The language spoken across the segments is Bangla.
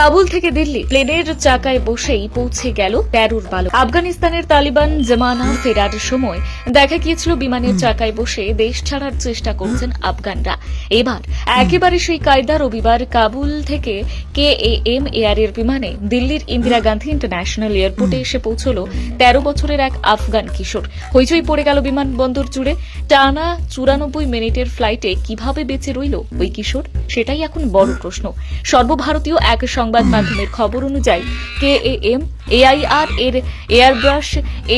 কাবুল থেকে দিল্লি। প্লেনের চাকায় বসেই পৌঁছে গেল তেরোর বালক। আফগানিস্তানের তালিবান জমানা ফেরার সময় দেখা গিয়েছিল বিমানের চাকায় বসে দেশ ছাড়ার চেষ্টা করছেন আফগানরা। এবার একেবারে সেই কায়দা রবিবার কাবুল থেকে কে এম এয়ারের বিমানে দিল্লির ইন্দিরা গান্ধী ইন্টারন্যাশনাল এয়ারপোর্টে এসে পৌঁছল তেরো বছরের এক আফগান কিশোর। হইচই পড়ে গেল বিমানবন্দর জুড়ে। টানা চুরানব্বই মিনিটের ফ্লাইটে কীভাবে বেঁচে রইল ওই কিশোর? সেটাই এখন বড় প্রশ্ন। সর্বভারতীয় এক সংবাদ মাধ্যমের খবর অনুযায়ী K A M A I R এর Airbus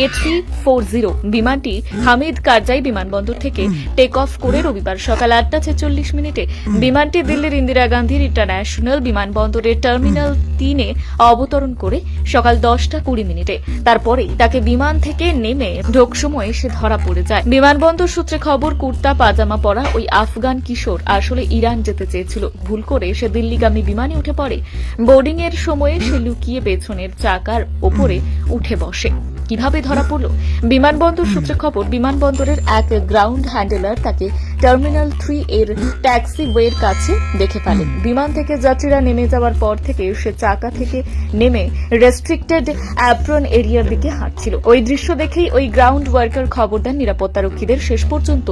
A three four zero বিমানটি হামিদ কারজাই বিমানবন্দর থেকে টেক অফ করে রবিবার সকাল আটটা ছেচল্লিশ মিনিটে বিমানটি দিল্লির ইন্দিরা গান্ধীর ইন্টারন্যাশনাল বিমানবন্দরের টার্মিনাল তিনে অবতরণ করে সকাল দশটা কুড়ি মিনিটে। তারপরেই তাকে বিমান থেকে নেমে ঢোক সময় সে ধরা পড়ে যায়। বিমানবন্দর সূত্রে খবর, কুর্তা, পাজামা পরা ওই আফগান কিশোর আসলে ইরান যেতে চেয়েছিল। ভুল করে সে দিল্লিগামী বিমানে উঠে পড়ে। বোর্ডিং এর সময়ে সে লুকিয়ে পেছনের চাকার ওপরে উঠে বসে। কীভাবে ধরা পড়ল? বিমানবন্দর সূত্রে খবর, বিমানবন্দরের এক গ্রাউন্ড হ্যান্ডেলার তাকে টার্মিনাল থ্রি এর ট্যাক্সি ওয়ের কাছে দেখে ফেলেন। বিমান থেকে যাত্রীরা নেমে যাওয়ার পর থেকে সে চাকা থেকে নেমে রেস্ট্রিক্টেড অ্যাপ্রন এরিয়ার দিকে হাঁটছিল। ওই দৃশ্য দেখেই ওই গ্রাউন্ড ওয়ার্কার খবর দেন নিরাপত্তারক্ষীদের। শেষ পর্যন্ত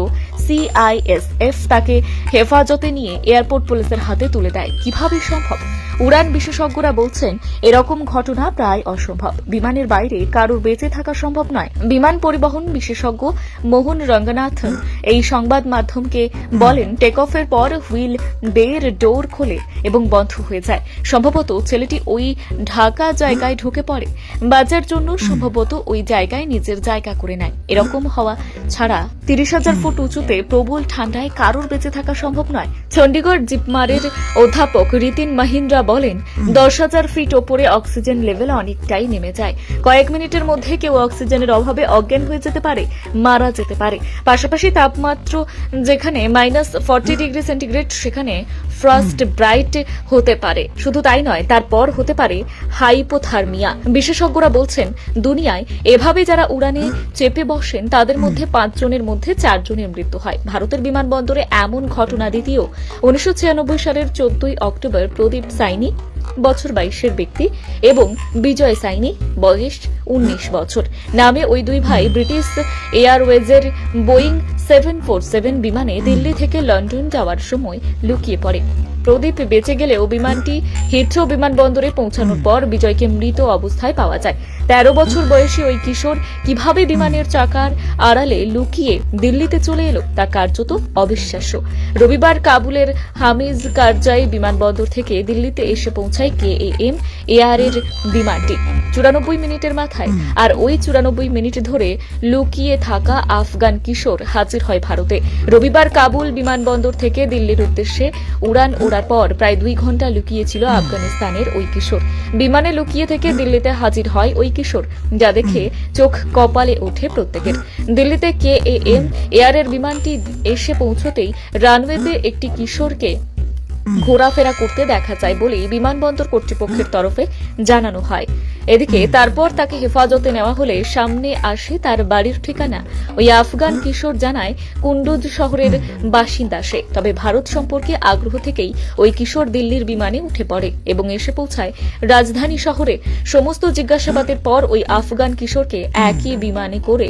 সিআইএসএফ তাকে হেফাজতে নিয়ে এয়ারপোর্ট পুলিশের হাতে তুলে দেয়। কীভাবে সম্ভব? উড়ান বিশেষজ্ঞরা বলছেন এরকম ঘটনা প্রায় অসম্ভব। বিমানের বাইরে কারোর বেঁচে থাকা সম্ভব নয়। বিমান পরিবহন বিশেষজ্ঞ মোহন রঙ্গনাথন এই সংবাদ মাধ্যমকে বলেন টেক অফের পর হুইল বের ডোর খোলে এবং বন্ধ হয়ে যায়। সম্ভবত ছেলেটি ওই ঢাকা জায়গায় ঢুকে পড়ে। বাজার জন্য সম্ভবত ওই জায়গায় নিজের জায়গা করে নেয়। এরকম হওয়া ছাড়া তিরিশ হাজার ফুট উঁচুতে প্রবল ঠান্ডায় কারোর বেঁচে থাকা সম্ভব নয়। চণ্ডীগড় জিপমারের অধ্যাপক রিতিন মাহিন্দ্রা বলেন, দশ হাজার ফিট ওপরে অক্সিজেন লেভেল অনেকটাই নেমে যায়। কয়েক মিনিটের মধ্যে কেউ অক্সিজেনের অভাবে অজ্ঞান হয়ে যেতে পারে, মারা যেতে পারে। পাশাপাশি তাপমাত্রা যেখানে মাইনাস ফর্টি ডিগ্রি সেন্টিগ্রেড, সেখানে ফ্রস্ট ব্রাইট হতে পারে। শুধু তাই নয়, তারপর হতে পারে হাইপোথার্মিয়া। বিশেষজ্ঞরা বলছেন, দুনিয়ায় এভাবে যারা উড়ানে চেপে বসেন, তাদের মধ্যে পাঁচজনের মধ্যে চারজনের মৃত্যু হয়। ভারতের বিমানবন্দরে এমন ঘটনা দ্বিতীয়। উনিশশো ছিয়ানব্বই সালের চোদ্দই অক্টোবর প্রদীপ সাইনি, বছর বাইশের ব্যক্তি, এবং বিজয় সাইনি, বয়স উনিশ বছর। নামে ওই দুই ভাই ব্রিটিশ এয়ারওয়েজের বোয়িং সেভেন ফোর সেভেন বিমানে দিল্লি থেকে লন্ডন যাওয়ার সময় লুকিয়ে পড়ে। প্রদীপ বেঁচে গেলেও বিমানটি হিথ্রো বিমানবন্দরে পৌঁছানোর পর বিজয়কে মৃত অবস্থায় পাওয়া যায়। তেরো বছর বয়সী ওই কিশোর কীভাবে বিমানের চাকার আড়ালে লুকিয়ে দিল্লিতে চলে এলো তা কার্যত অবিশ্বাস্য। রবিবার কাবুলের হামিজ কারজাই বিমানবন্দর থেকে দিল্লিতে এসে পৌঁছায় কে এ এম এয়ার এর বিমানটি। চুরানব্বই মিনিটের মাথায়। আর ওই চুরানব্বই মিনিট ধরে লুকিয়ে থাকা আফগান কিশোর হাজির হয় ভারতে। রবিবার কাবুল বিমানবন্দর থেকে দিল্লির উদ্দেশ্যে উড়ান ওড়ার পর প্রায় দুই ঘণ্টা লুকিয়েছিল আফগানিস্তানের ওই কিশোর। বিমানে লুকিয়ে থেকে দিল্লিতে হাজির হয় ওই কিশোর যা দেখে চোখ কপালে ওঠে প্রত্যেকের। দিল্লিতে কে এ এম এয়ারের বিমানটি এসে পৌঁছতেই রানওয়েতে একটি কিশোরকে ঘোরাফেরা করতে দেখা যায় বলেই বিমানবন্দর কর্তৃপক্ষের তরফে জানানো হয়। এদিকে তারপর তাকে হেফাজতে নেওয়া হলে সামনে আসে তার বাড়ির ঠিকানা। ওই আফগান কিশোর জানায় কুন্ডুজ শহরের বাসিন্দা সে। তবে ভারত সম্পর্কে আগ্রহ থেকেই ওই কিশোর দিল্লির বিমানে উঠে পড়ে এবং এসে পৌঁছায় রাজধানী শহরে। সমস্ত জিজ্ঞাসাবাদের পর ওই আফগান কিশোরকে একই বিমানে করে